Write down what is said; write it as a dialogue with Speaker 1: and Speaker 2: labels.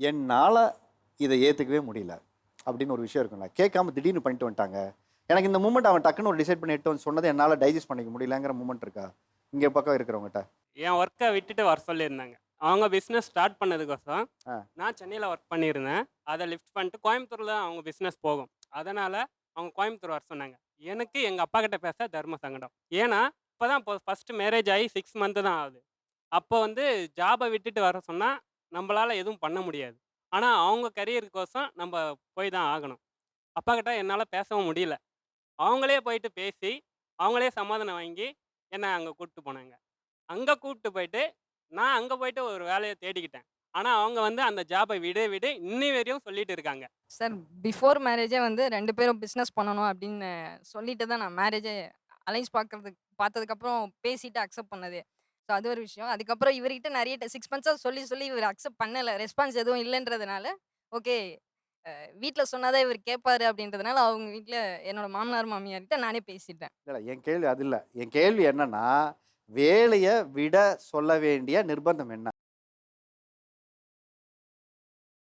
Speaker 1: என்னால் இதை ஏற்றுக்கவே முடியல அப்படின்னு ஒரு விஷயம் இருக்குல்ல கேட்காம திடீர்னு பண்ணிட்டு வந்துட்டாங்க. எனக்கு இந்த மூமெண்ட் அவன் டக்குன்னு ஒரு டிசைட் பண்ணி எட்டு வந்து சொன்னதை என்னால் டைஜஸ்ட் பண்ணிக்க முடியலங்கிற மூமெண்ட் இருக்கா? இங்கே பக்கம் இருக்கிறவங்ககிட்ட.
Speaker 2: என் ஒர்க்கை விட்டுட்டு வர சொல்லியிருந்தாங்க. அவங்க பிஸ்னஸ் ஸ்டார்ட் பண்ணதுக்கோசரம்
Speaker 1: ஆ.
Speaker 2: நான் சென்னையில் ஒர்க் பண்ணியிருந்தேன். அதை லிஃப்ட் பண்ணிட்டு கோயம்புத்தூரில் அவங்க பிஸ்னஸ் போகும். அதனால் அவங்க கோயம்புத்தூர் வர சொன்னாங்க. எனக்கு எங்கள் அப்பா கிட்ட பேச தர்ம சங்கடம். ஏன்னா இப்போ தான் இப்போ ஃபஸ்ட்டு மேரேஜ் ஆகி சிக்ஸ் மந்த்து தான் ஆகுது. அப்போ வந்து ஜாபை விட்டுட்டு வர சொன்னால் நம்மளால் எதுவும் பண்ண முடியாது. ஆனால் அவங்க கரியருக்கோசம் நம்ம போய் தான் ஆகணும். அப்பா கிட்ட என்னால் பேசவும் முடியல. அவங்களே போயிட்டு பேசி அவங்களே சமாதானம் வாங்கி என்னை அங்கே கூப்பிட்டு போனாங்க. அங்கே கூப்பிட்டு போயிட்டு நான் அங்கே போயிட்டு ஒரு வேலையை தேடிக்கிட்டேன். ஆனால் அவங்க வந்து அந்த ஜாபை விட விடு இன்னி வரையும் சொல்லிட்டு இருக்காங்க.
Speaker 3: சார் பிஃபோர் மேரேஜே வந்து ரெண்டு பேரும் பிஸ்னஸ் பண்ணணும் அப்படின்னு சொல்லிட்டு தான் நான் மேரேஜே அலைன்ஸ் பார்க்கறதுக்கு பார்த்ததுக்கப்புறம் பேசிட்டு அக்செப்ட் பண்ணது. ஸோ அது ஒரு விஷயம். அதுக்கப்புறம் இவர்கிட்ட நிறைய சிக்ஸ் மந்த்ஸாக சொல்லி சொல்லி இவர் அக்செப்ட் பண்ணலை. ரெஸ்பான்ஸ் எதுவும் இல்லைன்றதுனால ஓகே வீட்டில் சொன்னாதான் இவர் கேட்பாரு அப்படின்றதுனால அவங்க வீட்டில் என்னோட மாமனார் மாமியார்கிட்ட நானே பேசிட்டேன்.
Speaker 1: இல்லை என் கேள்வி அது இல்லை. என் கேள்வி என்னன்னா வேலையை விட சொல்ல வேண்டிய நிர்பந்தம் என்ன?